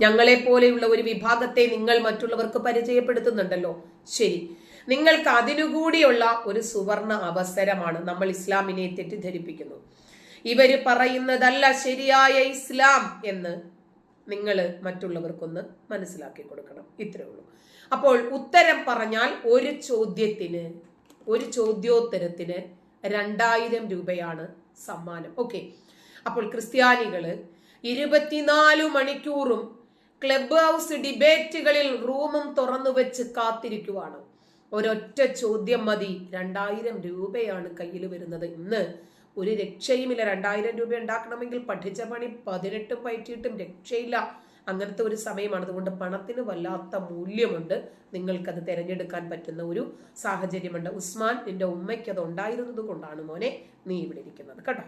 ഞങ്ങളെ പോലെയുള്ള ഒരു വിഭാഗത്തെ നിങ്ങൾ മറ്റുള്ളവർക്ക് പരിചയപ്പെടുത്തുന്നുണ്ടല്ലോ. ശരി. നിങ്ങൾക്ക് അതിനുകൂടിയുള്ള ഒരു സുവർണ അവസരമാണ് നമ്മൾ ഇസ്ലാമിനെ തെറ്റിദ്ധരിപ്പിക്കുന്നു. ഇവർ പറയുന്നതല്ല ശരിയായ ഇസ്ലാം എന്ന് നിങ്ങൾ മറ്റുള്ളവർക്കൊന്ന് മനസ്സിലാക്കി കൊടുക്കണം. ഇത്രേ ഉള്ളൂ. അപ്പോൾ ഉത്തരം പറഞ്ഞാൽ ഒരു ചോദ്യത്തിന് ഒരു ചോദ്യോത്തരത്തിന് രണ്ടായിരം രൂപയാണ് സമ്മാനം. ഓക്കെ. അപ്പോൾ ക്രിസ്ത്യാനികൾ ഇരുപത്തിനാല് മണിക്കൂറും ക്ലബ് ഹൗസ് ഡിബേറ്റുകളിൽ റൂമും തുറന്നു വെച്ച് കാത്തിരിക്കുവാണ്. ഒരൊറ്റ ചോദ്യം മതി. രണ്ടായിരം രൂപയാണ് കയ്യിൽ വരുന്നത്. ഇന്ന് ഒരു രക്ഷയുമില്ല. രണ്ടായിരം രൂപ ഉണ്ടാക്കണമെങ്കിൽ പഠിച്ച പണി പതിനെട്ടും പയറ്റിയിട്ടും രക്ഷയില്ല. അങ്ങനത്തെ ഒരു സമയമാണ്. അതുകൊണ്ട് പണത്തിന് വല്ലാത്ത മൂല്യമുണ്ട്. നിങ്ങൾക്കത് തിരഞ്ഞെടുക്കാൻ പറ്റുന്ന ഒരു സാഹചര്യമുണ്ട്. ഉസ്മാൻ നിന്റെ ഉമ്മയ്ക്ക് അത് ഉണ്ടായിരുന്നത് കൊണ്ടാണ് മോനെ നീ ഇവിടെ ഇരിക്കുന്നത്. കേട്ടോ.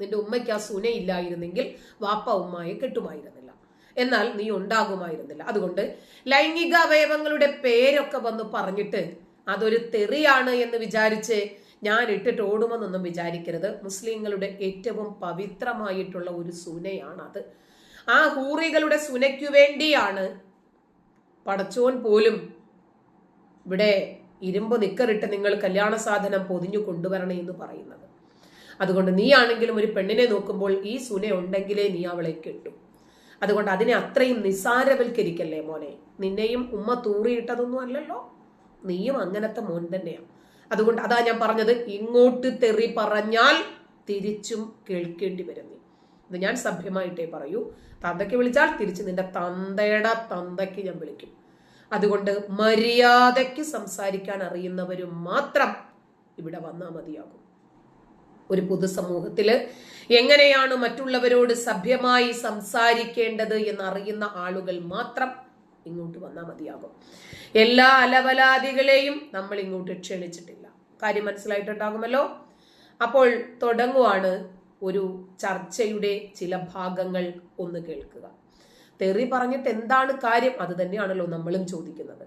നിന്റെ ഉമ്മയ്ക്ക് ആ സുന ഇല്ലായിരുന്നെങ്കിൽ വാപ്പ ഉമ്മയെ കെട്ടുമായിരുന്നില്ല. എന്നാൽ നീ ഉണ്ടാകുമായിരുന്നില്ല. അതുകൊണ്ട് ലൈംഗിക അവയവങ്ങളുടെ പേരൊക്കെ വന്ന് പറഞ്ഞിട്ട് അതൊരു തെറിയാണ് എന്ന് വിചാരിച്ച് ഞാൻ ഇട്ടിട്ട് ഓടുമെന്നൊന്നും വിചാരിക്കരുത്. മുസ്ലിങ്ങളുടെ ഏറ്റവും പവിത്രമായിട്ടുള്ള ഒരു സുനയാണത്. ആ ഹൂറികളുടെ സുനയ്ക്കു വേണ്ടിയാണ് പടച്ചോൻ പോലും ഇവിടെ ഇരുമ്പ് നിക്കറിട്ട് നിങ്ങൾ കല്യാണ സാധനം പൊതിഞ്ഞു കൊണ്ടുവരണേ എന്ന് പറയുന്നത്. അതുകൊണ്ട് നീ ആണെങ്കിലും ഒരു പെണ്ണിനെ നോക്കുമ്പോൾ ഈ സുന ഉണ്ടെങ്കിലേ നീ അവളെ കിട്ടും. അതുകൊണ്ട് അതിനെ അത്രയും നിസാരവൽക്കരിക്കല്ലേ മോനെ? നിന്നെയും ഉമ്മ തൂറിയിട്ടതൊന്നും അല്ലല്ലോ. നീയും അങ്ങനത്തെ മോൻ തന്നെയാണ് അതുകൊണ്ട് അതാ ഞാൻ പറഞ്ഞത് ഇങ്ങോട്ട് തെറി പറഞ്ഞാൽ തിരിച്ചും കേൾക്കേണ്ടി വരും നീ. ഇത് ഞാൻ സഭ്യമായിട്ടേ പറയൂ. തന്തയ്ക്ക് വിളിച്ചാൽ തിരിച്ച് നിന്റെ തന്തയുടെ തന്തയ്ക്ക് ഞാൻ വിളിക്കും. അതുകൊണ്ട് മര്യാദയ്ക്ക് സംസാരിക്കാൻ അറിയുന്നവരും മാത്രം ഇവിടെ വന്നാൽ മതിയാകും. ഒരു പൊതുസമൂഹത്തിൽ. എങ്ങനെയാണ് മറ്റുള്ളവരോട് സഭ്യമായി സംസാരിക്കേണ്ടത് എന്നറിയുന്ന ആളുകൾ മാത്രം ഇങ്ങോട്ട് വന്നാൽ മതിയാകും. എല്ലാ അലവലാദികളെയും നമ്മൾ ഇങ്ങോട്ട് ക്ഷണിച്ചിട്ടില്ല. കാര്യം മനസ്സിലായിട്ടുണ്ടാകുമല്ലോ? അപ്പോൾ തുടങ്ങുവാണ് ഒരു ചർച്ചയുടെ ചില ഭാഗങ്ങൾ ഒന്ന് കേൾക്കുക. തെറി പറഞ്ഞിട്ട് എന്താണ് കാര്യം? അത് തന്നെയാണല്ലോ നമ്മളും ചോദിക്കുന്നത്.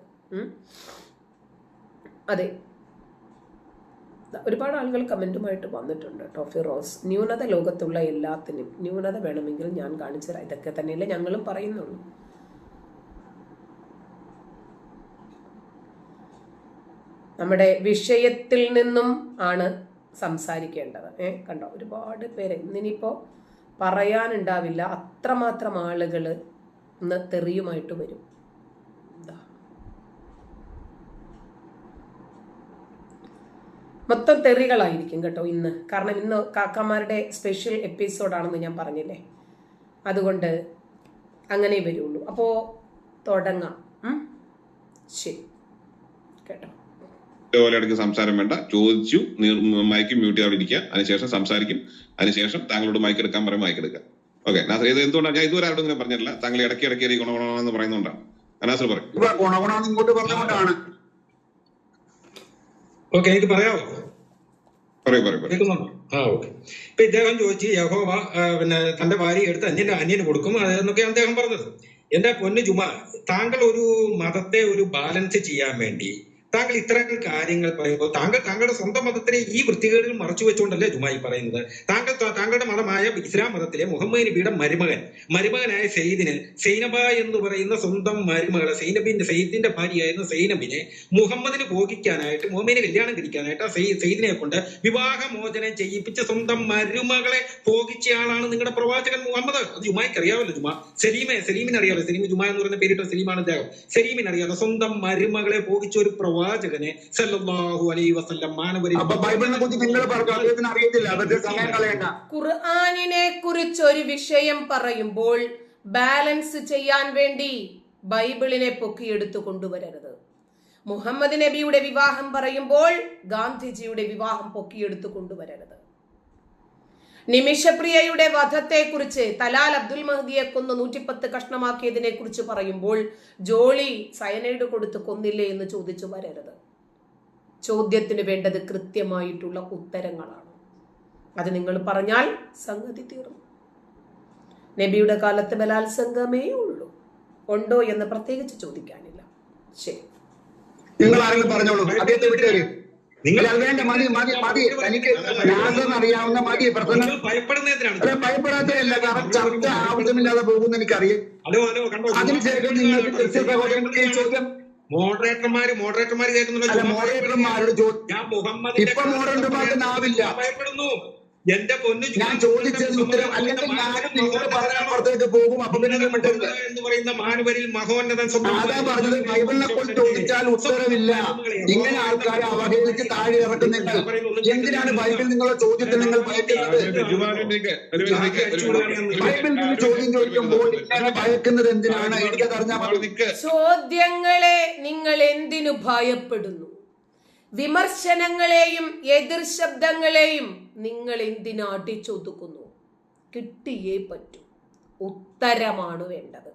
അതെ. ഒരുപാട് ആളുകൾ കമന്റുമായിട്ട് വന്നിട്ടുണ്ട് ടോഫി റോസ് ന്യൂനത ലോകത്തുള്ള എല്ലാത്തിനും ന്യൂനത വേണമെങ്കിൽ ഞാൻ കാണിച്ചു തരാം. ഇതൊക്കെ തന്നെയല്ലേ ഞങ്ങളും പറയുന്നുള്ളൂ. നമ്മുടെ വിഷയത്തിൽ നിന്നും ആണ് സംസാരിക്കേണ്ടത്. ഏ കണ്ടോ? ഒരുപാട് പേര്. ഇന്നിനിപ്പോൾ പറയാനുണ്ടാവില്ല. അത്രമാത്രം ആളുകൾ ഇന്ന് തെറിയുമായിട്ട് വരും. മൊത്തം തെറികളായിരിക്കും കേട്ടോ ഇന്ന്. കാരണം ഇന്ന് കാക്കമാരുടെ സ്പെഷ്യൽ എപ്പിസോഡാണെന്ന് ഞാൻ പറഞ്ഞില്ലേ? അതുകൊണ്ട് അങ്ങനെ വരുള്ളൂ. അപ്പോ തുടങ്ങാം. ശരി. കേട്ടോ. ഇടയ്ക്ക് സംസാരം വേണ്ട. ചോദിച്ചു മൈക്ക് മ്യൂട്ട് അവിടെ ഇരിക്കുക അതിനുശേഷം സംസാരിക്കും. അതിനുശേഷം താങ്കളോട് മൈക്ക് എടുക്കാൻ പറയും മൈക്ക് എടുക്കുക ഓക്കെ നാസർ ഇത് എന്തുകൊണ്ടാണ് ഞാൻ ഇതുവരെ ആരോടും ഇങ്ങനെ പറഞ്ഞിട്ടില്ല. താങ്കൾ ഇടയ്ക്ക് ഇടയ്ക്ക് ഗുണഗുണമാണെന്ന് ഗുണഗുണമെന്ന് പറയുന്നതുകൊണ്ടാണ്. നാസർ പറയും. ഗുണഗുണമാണ് ഇങ്ങോട്ട് പറഞ്ഞുകൊണ്ടാണ്. ഓക്കെ എനിക്ക് പറയാമോ കേൾക്കുന്നുണ്ടോ? ആ ഓക്കെ ഇപ്പൊ ഇദ്ദേഹം ചോദിച്ചു യഹോവ പിന്നെ തന്റെ ഭാര്യ എടുത്ത് അന്യന്റെ അന്യന് കൊടുക്കും എന്നൊക്കെ അദ്ദേഹം പറഞ്ഞത്. എന്റെ പൊന്നു ജുമാ താങ്കൾ ഒരു മതത്തെ ഒരു ബാലൻസ് ചെയ്യാൻ വേണ്ടി താങ്കൾ ഇത്തരം കാര്യങ്ങൾ പറയുമ്പോൾ താങ്കൾ താങ്കളുടെ സ്വന്തം മതത്തിനെ ഈ വൃത്തികേടുകൾ മറച്ചു വെച്ചുകൊണ്ടല്ലേ ജുമായി പറയുന്നത്? താങ്കൾ താങ്കളുടെ മതമായ ഇസ്ലാം മതത്തിലെ മുഹമ്മദ് നബിയുടെ മരുമകൻ മരുമകനായ സെയ്ദിനെ സൈനബ എന്ന് പറയുന്ന സ്വന്തം മരുമകളെ സൈനബിന്റെ സെയ്ദിന്റെ ഭാര്യയായിരുന്ന സൈനബിനെ മുഹമ്മദിന് ഭോഗിക്കാനായിട്ട് മുഹമ്മദിനെ കല്യാണം കഴിക്കാനായിട്ട് ആ സെയ്- സെയ്ദിനെ കൊണ്ട് വിവാഹമോചനം ചെയ്യിപ്പിച്ച സ്വന്തം മരുമകളെ ഭോഗിച്ച ആളാണ് നിങ്ങളുടെ പ്രവാചകൻ മുഹമ്മദ്. അത് ജുമായിക്ക് അറിയാമല്ലോ ജുമാ. സലീമെ സലീമിനെ അറിയാമല്ലോ സലീം ജുമ എന്ന് പറയുന്ന പേരിട്ട സലീമാണ് അദ്ദേഹം സലീമിനെ അറിയാമല്ലോ സ്വന്തം മരുമകളെ ഭോഗിച്ച ഒരു പ്രവാചകനെ സല്ലല്ലാഹു അലൈഹി വസല്ലം മാനവരി അപ്പൊ ബൈബിളിനെ കുറിച്ച് നിങ്ങൾ പറഞ്ഞു അദ്ദേഹത്തിന് അറിയത്തില്ല. അവരുടെ സമയം കളയണ്ട. ഖുർആാനിനെ കുറിച്ച് ഒരു വിഷയം പറയുമ്പോൾ ബാലൻസ് ചെയ്യാൻ വേണ്ടി ബൈബിളിനെ പൊക്കിയെടുത്തു കൊണ്ടുവരരുത്. മുഹമ്മദ് നബിയുടെ വിവാഹം പറയുമ്പോൾ ഗാന്ധിജിയുടെ വിവാഹം പൊക്കിയെടുത്തു കൊണ്ടുവരരുത്. നിമിഷപ്രിയയുടെ വധത്തെക്കുറിച്ച് തലാൽ അബ്ദുൽ മഹദിയെ കൊന്ന് നൂറ്റിപ്പത്ത് കഷ്ണമാക്കിയതിനെ കുറിച്ച് പറയുമ്പോൾ ജോളി സയനൈഡ് കൊടുത്ത് കൊന്നില്ലേ എന്ന് ചോദിച്ചു വരരുത്. ചോദ്യത്തിന് വേണ്ടത് കൃത്യമായിട്ടുള്ള ഉത്തരങ്ങളാണ്. അത് നിങ്ങൾ പറഞ്ഞാൽ സംഗതി തീർന്നു. നബിയുടെ കാലത്ത് ബലാത്സംഗമേ ഉള്ളൂ. ഉണ്ടോ എന്ന് പ്രത്യേകിച്ച് ചോദിക്കാനില്ല. ശരി. നിങ്ങൾ ആരെങ്കിലും പറഞ്ഞോളൂ. അദ്ദേഹത്തെ വിട്ടേര് നിങ്ങൾ വേണ്ട മതി മതി മതി. എനിക്ക് ഞാനെന്ന് അറിയാവുന്ന മതി പ്രസംഗം ഭയപ്പെടുന്നതിനാണ് ഭയപ്പെടാത്തതല്ല കാരണം ചർച്ച ആവശ്യമില്ലാതെ പോകുന്ന എനിക്കറിയാം. അതിനുശേഷം നിങ്ങൾക്ക് സഹോദരങ്ങൾക്ക് ചോദ്യം. മോഡറേറ്റർമാര് മോഡറേറ്റർമാര് കേൾക്കുന്നുണ്ടോ മോഡറേറ്റർമാരുടെ ചോദ്യം ഇപ്പൊ മോഡറേറ്റർമാർക്ക് നാവില്ല. ഭയപ്പെടുന്നു. എന്റെ പൊന്നു ഞാൻ ചോദിച്ചതിന് ഉത്തരം അല്ലെങ്കിൽ ഞാനും നിങ്ങളോട് പറയാൻ പുറത്തേക്ക് പോകും അപ്പൊ പിന്നെ എന്ന് പറയുന്ന മാനുവരിൽ മഹോന്നതൻ അതാ പറഞ്ഞത് ബൈബിളിനെ കൊണ്ട് ചോദിച്ചാൽ ഉത്തരവില്ല ഇങ്ങനെ ആൾക്കാരെ അവഹേളിച്ച് താഴെ ഇറക്കും നിങ്ങൾ എന്തിനാണ് ബൈബിൾ നിങ്ങളെ ചോദ്യത്തിൽ നിങ്ങൾ ഭയക്കുന്നത്. ബൈബിൾ നിങ്ങൾ ചോദ്യം ചോദിക്കുമ്പോൾ ഇങ്ങനെ ഭയക്കുന്നത് എന്തിനാണ് എനിക്കത് അറിഞ്ഞാൽ ചോദ്യങ്ങളെ നിങ്ങൾ എന്തിനു ഭയപ്പെടുന്നു വിമർശനങ്ങളെയും എതിർ ശബ്ദങ്ങളെയും നിങ്ങൾ എന്തിനാ അടിച്ചൊതുക്കുന്നു കിട്ടിയേ പറ്റൂ. ഉത്തരമാണ് വേണ്ടത്.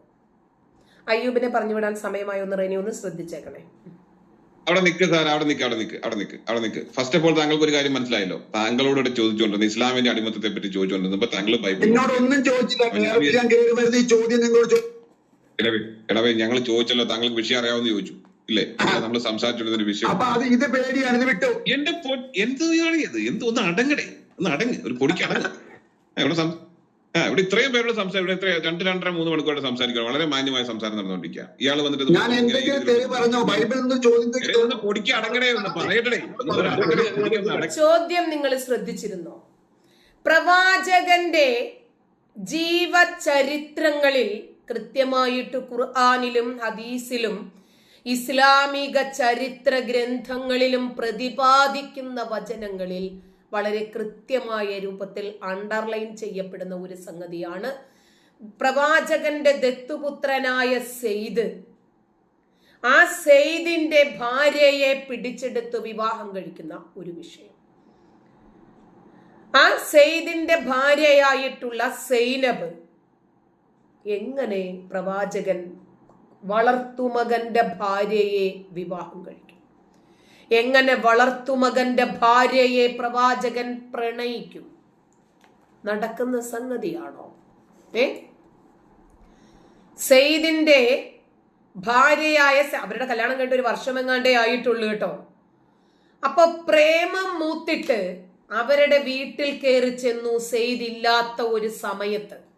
അയ്യൂബിനെ പറഞ്ഞു വിടാൻ സമയമായി ഒന്ന് റെനി ഒന്ന് ശ്രദ്ധിച്ചേക്കണേ. അവിടെ നിൽക്ക് സാർ അവിടെ നിൽക്ക് അവിടെ നിൽക്ക് അവിടെ നിൽക്ക് അവിടെ നിൽക്ക് ഫസ്റ്റ് ഓഫ് ഓൾ താങ്കൾക്ക് ഒരു കാര്യം മനസ്സിലായല്ലോ? താങ്കളോട് ഇവിടെ ചോദിച്ചുകൊണ്ടിരുന്നത് ഇസ്ലാമിന്റെ അടിമത്തത്തെ പറ്റി ചോദിച്ചുകൊണ്ടിരുന്നപ്പോ താങ്കൾ ബൈബിൾ ചോദിച്ചില്ല. ചോദ്യം നിങ്ങളോട് ഇടവേ ഇടവേ ഞങ്ങൾ ചോദിച്ചല്ലോ താങ്കൾക്ക് വിഷയം അറിയാവുന്ന ചോദിച്ചു. ഇല്ലേ? നമ്മൾ സംസാരിച്ചിരുന്ന ഒരു വിഷയം. അപ്പൊ അത് ഇത് പേടിയാണ് ഇത് വിട്ടു. എന്റെ എന്ത് ഇത്? എന്ത് ഒന്ന് അടങ്ങടേ. ഒന്ന് അടങ്ങ്. ഒരു പൊടിക്ക് അടങ്ങ്. ആ, ഇവിടെ ആ ഇവിടെ ഇത്രയും പേരോട് സംസാരം ഇവിടെ ഇത്രയും രണ്ട് രണ്ടര മൂന്ന് മണിക്കൂറായിട്ട് സംസാരിക്കണം വളരെ മാന്യമായ സംസാരം നടന്നുകൊണ്ടിരിക്കുക ഇയാൾ വന്നിട്ട് ഞാൻ എന്തെങ്കിലും തെറി പറഞ്ഞോ? ബൈബിളിൽ നിന്ന് ചോദ്യം എടേ, ചോദിച്ചു? ഒന്ന് പൊടിക്ക് അടങ്ങടേ ഒന്ന് പറയട്ടെ ചോദ്യം നിങ്ങൾ ശ്രദ്ധിച്ചിരുന്നോ? പ്രവാചകന്റെ ജീവചരിത്രങ്ങളിൽ കൃത്യമായിട്ട് ഖുർആാനിലും ഹദീസിലും ഇസ്ലാമിക ചരിത്ര ഗ്രന്ഥങ്ങളിലും പ്രതിപാദിക്കുന്ന വചനങ്ങളിൽ വളരെ കൃത്യമായ രൂപത്തിൽ അണ്ടർലൈൻ ചെയ്യപ്പെടുന്ന ഒരു സംഗതിയാണ്. പ്രവാചകന്റെ ദത്തുപുത്രനായ സെയ്ദ്. ആ സെയ്ദിന്റെ ഭാര്യയെ പിടിച്ചെടുത്ത് വിവാഹം കഴിക്കുന്ന ഒരു വിഷയം. ആ സെയ്ദിന്റെ ഭാര്യയായിട്ടുള്ള സൈനബ് എങ്ങനെ പ്രവാചകൻ വളർത്തുമകന്റെ ഭാര്യയെ വിവാഹം കഴിക്കും. എങ്ങനെ വളർത്തുമകന്റെ ഭാര്യയെ പ്രവാചകൻ പ്രണയിക്കും? നടക്കുന്ന സംഗതിയാണോ? ഏ? സെയ്ദിന്റെ ഭാര്യയായ അവരുടെ കല്യാണം കഴിഞ്ഞ ഒരു വർഷം എങ്ങാണ്ടേ ആയിട്ടുള്ളൂ കേട്ടോ. അപ്പൊ പ്രേമം മൂത്തിട്ട് അവരുടെ വീട്ടിൽ കയറി ചെന്നു സെയ്ദില്ലാത്ത ഒരു സമയത്ത്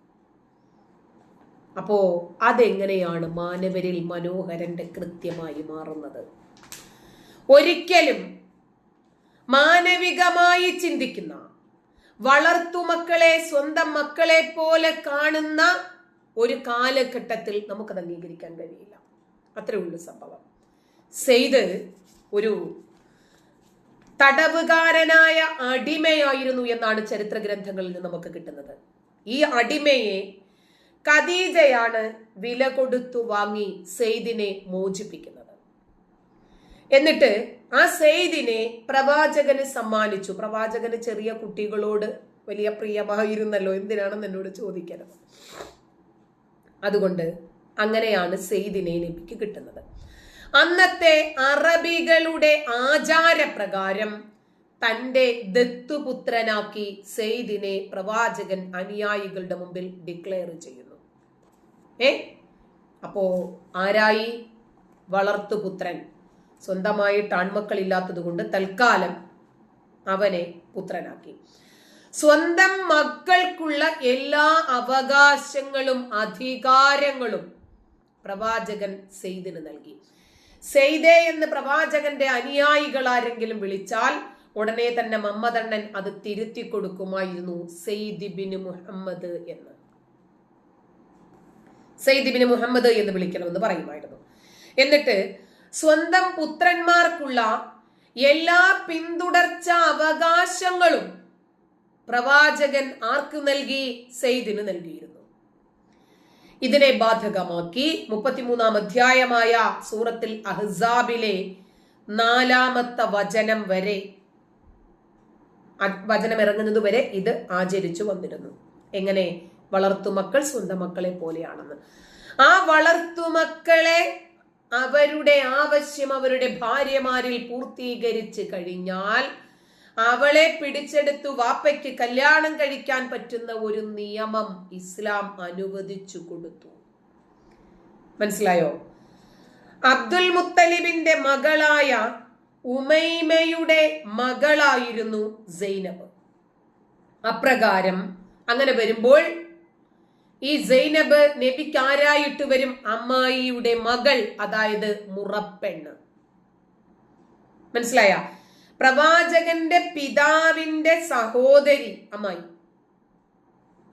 അപ്പോ അതെങ്ങനെയാണ് മാനവരിൽ മനോഹരന്റെ കൃത്യമായി മാറുന്നത്? ഒരിക്കലും മാനവികമായി ചിന്തിക്കുന്ന വളർത്തുമക്കളെ സ്വന്തം മക്കളെ പോലെ കാണുന്ന ഒരു കാലഘട്ടത്തിൽ നമുക്കത് അംഗീകരിക്കാൻ കഴിയില്ല. അത്രേ ഉള്ളൂ സംഭവം. സെയ്ത് ഒരു തടവുകാരനായ അടിമയായിരുന്നു എന്നാണ് ചരിത്ര ഗ്രന്ഥങ്ങളിൽ നിന്ന് നമുക്ക് കിട്ടുന്നത്. ഈ അടിമയെ ഖദീജയാണ് വില കൊടുത്തു വാങ്ങി സെയ്ദിനെ മോചിപ്പിക്കുന്നത്. എന്നിട്ട് ആ സെയ്ദിനെ പ്രവാചകന് സമ്മാനിച്ചു. പ്രവാചകന് ചെറിയ കുട്ടികളോട് വലിയ പ്രിയമായിരുന്നല്ലോ എന്തിനാണെന്ന് എന്നോട് ചോദിക്കരുത്. അതുകൊണ്ട് അങ്ങനെയാണ് സെയ്ദിനെ നബിക്ക് കിട്ടുന്നത്. അന്നത്തെ അറബികളുടെ ആചാരപ്രകാരം തന്റെ ദത്തുപുത്രനാക്കി സെയ്ദിനെ പ്രവാചകൻ അനുയായികളുടെ മുമ്പിൽ ഡിക്ലെയർ ചെയ്യുന്നു ഏ? അപ്പോ ആരായി? വളർത്തുപുത്രൻ സ്വന്തമായിട്ട് ആൺമക്കളില്ലാത്തത് കൊണ്ട് തൽക്കാലം അവനെ പുത്രനാക്കി. സ്വന്തം മക്കൾക്കുള്ള എല്ലാ അവകാശങ്ങളും അധികാരങ്ങളും പ്രവാചകൻ സെയ്ദിന് നൽകി. സെയ്ദേ എന്ന് പ്രവാചകന്റെ അനുയായികൾ ആരെങ്കിലും വിളിച്ചാൽ ഉടനെ തന്നെ മമ്മദണ്ണൻ അത് തിരുത്തി കൊടുക്കുമായിരുന്നു സെയ്ദിബിന് മുഹമ്മദ് എന്ന്. സെയ്ദിബിന് മുഹമ്മദ് എന്ന് വിളിക്കണമെന്ന് പറയുമായിരുന്നു. എന്നിട്ട് സ്വന്തം പുത്രന്മാർക്കുള്ള എല്ലാ പിന്തുടർച്ച അവകാശങ്ങളും പ്രവാചകൻ ആർക്ക് നൽകി? സെയ്ദിന് നൽകിയിരുന്നു. ഇതിനെ ബാധകമാക്കി മുപ്പത്തിമൂന്നാം അധ്യായമായ സൂറത്തിൽ അഹ്സാബിലെ നാലാമത്തെ വചനം വരെ വചനം ഇറങ്ങുന്നത് വരെ ഇത് ആചരിച്ചു വന്നിരുന്നു. എങ്ങനെ? വളർത്തുമക്കൾ സ്വന്തം മക്കളെ പോലെയാണെന്ന്. ആ വളർത്തുമക്കളെ അവരുടെ ആവശ്യം അവരുടെ ഭാര്യമാരിൽ പൂർത്തീകരിച്ച് കഴിഞ്ഞാൽ അവളെ പിടിച്ചെടുത്തു വാപ്പയ്ക്ക് കല്യാണം കഴിക്കാൻ പറ്റുന്ന ഒരു നിയമം ഇസ്ലാം അനുവദിച്ചു കൊടുത്തു. മനസ്സിലായോ? അബ്ദുൽ മുത്തലിബിന്റെ മകളായ ഉമൈമയുടെ മകളായിരുന്നു സൈനബ്. അപ്രകാരം അങ്ങനെ വരുമ്പോൾ ഈ സൈനബ് നബിക്ക് ആരായിട്ട് വരും? അമ്മായിയുടെ മകൾ അതായത് മുറപ്പെണ്ണ്. മനസ്സിലായ? പ്രവാചകന്റെ പിതാവിന്റെ സഹോദരി അമ്മായി.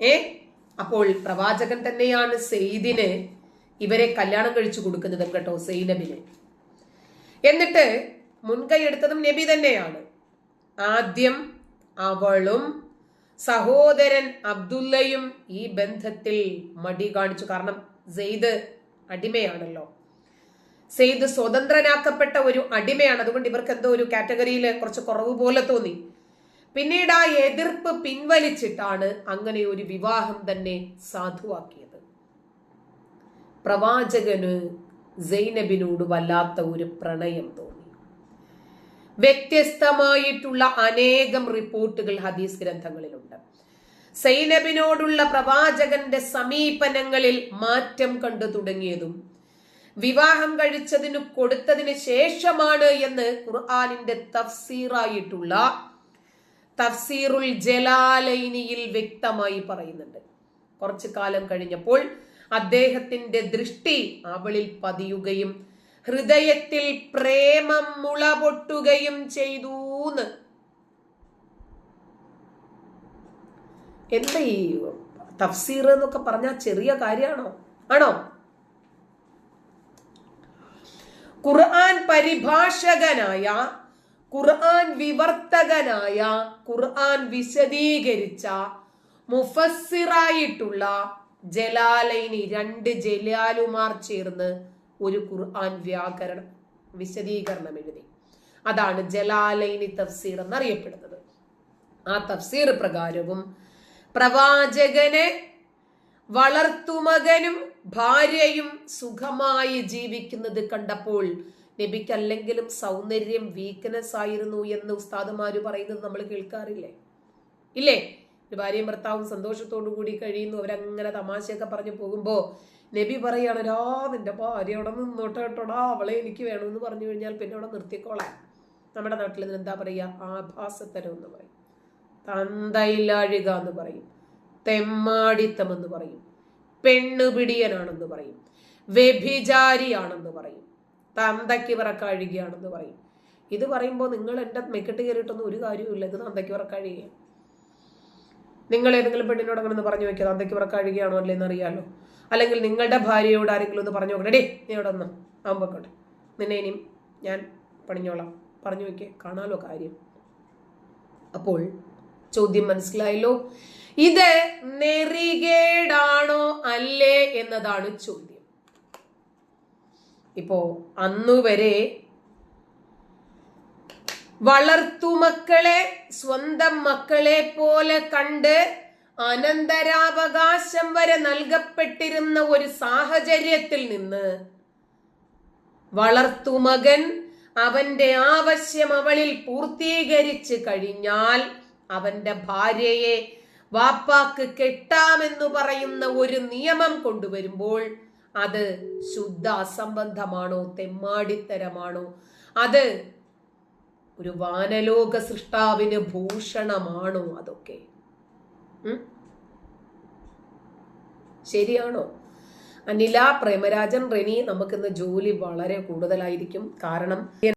ഏ? അപ്പോൾ പ്രവാചകൻ തന്നെയാണ് സെയ്ദിന് ഇവരെ കല്യാണം കഴിച്ചു കൊടുക്കുന്നതും കേട്ടോ സൈനബിന്. എന്നിട്ട് മുൻകൈ എടുത്തതും നബി തന്നെയാണ്. ആദ്യം അവളും സഹോദരൻ അബ്ദുല്ലയും ഈ ബന്ധത്തിൽ മടി കാണിച്ചു. കാരണം സെയ്ദ് അടിമയാണല്ലോ. സെയ്ദ് സ്വതന്ത്രനാക്കപ്പെട്ട ഒരു അടിമയാണ്. അതുകൊണ്ട് ഇവർക്ക് എന്തോ ഒരു കാറ്റഗറിയിൽ കുറച്ച് കുറവ് പോലെ തോന്നി. പിന്നീട് ആ എതിർപ്പ് പിൻവലിച്ചിട്ടാണ് അങ്ങനെ ഒരു വിവാഹം തന്നെ സാധുവാക്കിയത്. പ്രവാചകന് സൈനബിനോട് വല്ലാത്ത ഒരു പ്രണയം തോന്നി. വ്യത്യസ്തമായിട്ടുള്ള അനേകം റിപ്പോർട്ടുകൾ ഹദീസ് ഗ്രന്ഥങ്ങളിലുണ്ട്. സൈനബിനോടുള്ള പ്രവാചകന്റെ സമീപനങ്ങളിൽ മാറ്റം കണ്ടു തുടങ്ങിയതും വിവാഹം കഴിച്ചതിനു കൊടുത്തതിന് ശേഷമാണ് എന്ന് ഖുർആാനിന്റെ തഫ്സീറായിട്ടുള്ള തഫ്സീറുൽ ജലാലൈനിയിൽ വ്യക്തമായി പറയുന്നുണ്ട്. കുറച്ചു കാലം കഴിഞ്ഞപ്പോൾ അദ്ദേഹത്തിന്റെ ദൃഷ്ടി അവളിൽ പതിയുകയും ഹൃദയത്തിൽ പ്രേമം മുളപൊട്ടുകയും ചെയ്തൂന്ന്. എന്താ ഈ തഫ്സീർ എന്നൊക്കെ പറഞ്ഞാൽ ചെറിയ കാര്യമാണോ? ആണോ? ഖുർആൻ പരിഭാഷകനായ ഖുർആൻ വിവർത്തകനായ ഖുർആൻ വിശദീകരിച്ച മുഫസ്സിറായിട്ടുള്ള ജലാലൈനി രണ്ട് ജലാലുമാർ ചേർന്ന് ഒരു ഖുർആൻ വ്യാകരണം വിശദീകരണം എഴുതി. അതാണ് ജലാലൈനി തഫ്സീർ എന്നറിയപ്പെടുന്നത്. ആ തഫ്സീർ പ്രകാരവും പ്രവാചകനെ വളർത്തുമകനും ഭാര്യയും സുഖമായി ജീവിക്കുന്നത് കണ്ടപ്പോൾ നബിക്ക് അല്ലെങ്കിലും സൗന്ദര്യം വീക്ക്നെസ് ആയിരുന്നു എന്ന് ഉസ്താദുമാര് പറയുന്നത് നമ്മൾ കേൾക്കാറില്ലേ? ഇല്ലേ? ഭാര്യയും ഭർത്താവും സന്തോഷത്തോടു കൂടി കഴിയുന്നു. അവരങ്ങനെ തമാശയൊക്കെ പറഞ്ഞു പോകുമ്പോ നബി പറയാണ് രാ നിന്റെ ഭാര്യ അവിടെ നിന്നോട്ട് കേട്ടോടാ അവളെ എനിക്ക് വേണമെന്ന് പറഞ്ഞു കഴിഞ്ഞാൽ പിന്നെ അവിടെ നിർത്തിക്കോളാം നമ്മുടെ നാട്ടിൽ നിന്ന് എന്താ പറയുക? ആഭാസത്തരം എന്ന് പറയും. തന്തയില്ലാഴിക എന്ന് പറയും. തെമ്മാടിത്തം എന്ന് പറയും. പെണ്ണുപിടിയനാണെന്ന് പറയും. വ്യഭിചാരിയാണെന്ന് പറയും. തന്തയ്ക്ക് വിറക്കഴുകിയാണെന്ന് പറയും. ഇത് പറയുമ്പോൾ നിങ്ങൾ എന്റെ മെക്കിട്ട് കയറിയിട്ടൊന്നും ഒരു കാര്യവുമില്ല. ഇത് തന്തയ്ക്ക് വിറക്കഴുകിയാണ്. നിങ്ങൾ ഏതെങ്കിലും പെണ്ണിനോട് അങ്ങനെ പറഞ്ഞു വെക്കുക തന്തയ്ക്ക് വിറക്കഴുകിയാണോ അല്ലേ എന്നറിയാലോ. അല്ലെങ്കിൽ നിങ്ങളുടെ ഭാര്യയോട് ആരെങ്കിലും ഒന്ന് പറഞ്ഞു നോക്കണേ. ഡേ നീ ഇവിടെ ഒന്ന് ആകുമ്പോക്കോട്ടെ നിന്നെ ഇനിയും ഞാൻ പണിഞ്ഞോളാം. പറഞ്ഞു വെക്കേ കാണാലോ കാര്യം. അപ്പോൾ ചോദ്യം മനസ്സിലായല്ലോ? ഇത് നെറികേടാണോ അല്ലേ എന്നതാണ് ചോദ്യം. ഇപ്പോ അന്നുവരെ വളർത്തുമക്കളെ സ്വന്തം മക്കളെ പോലെ കണ്ട് അനന്തരാവകാശം വരെ നൽകപ്പെട്ടിരുന്ന ഒരു സാഹചര്യത്തിൽ നിന്ന് വളർത്തുമകൻ അവന്റെ ആവശ്യം അവളിൽ പൂർത്തീകരിച്ച് കഴിഞ്ഞാൽ അവന്റെ ഭാര്യയെ വാപ്പാക്ക് കെട്ടാമെന്ന് പറയുന്ന ഒരു നിയമം കൊണ്ടുവരുമ്പോൾ അത് ശുദ്ധ അസംബന്ധമാണോ തെമ്മാടിത്തരമാണോ അത് ഒരു വാനലോക സൃഷ്ടാവിന് ഭൂഷണമാണോ അതൊക്കെ? ശരിയാണോ? അനില പ്രേമരാജൻ റെനി നമുക്കിന്ന് ജോലി വളരെ കൂടുതലായിരിക്കും. കാരണം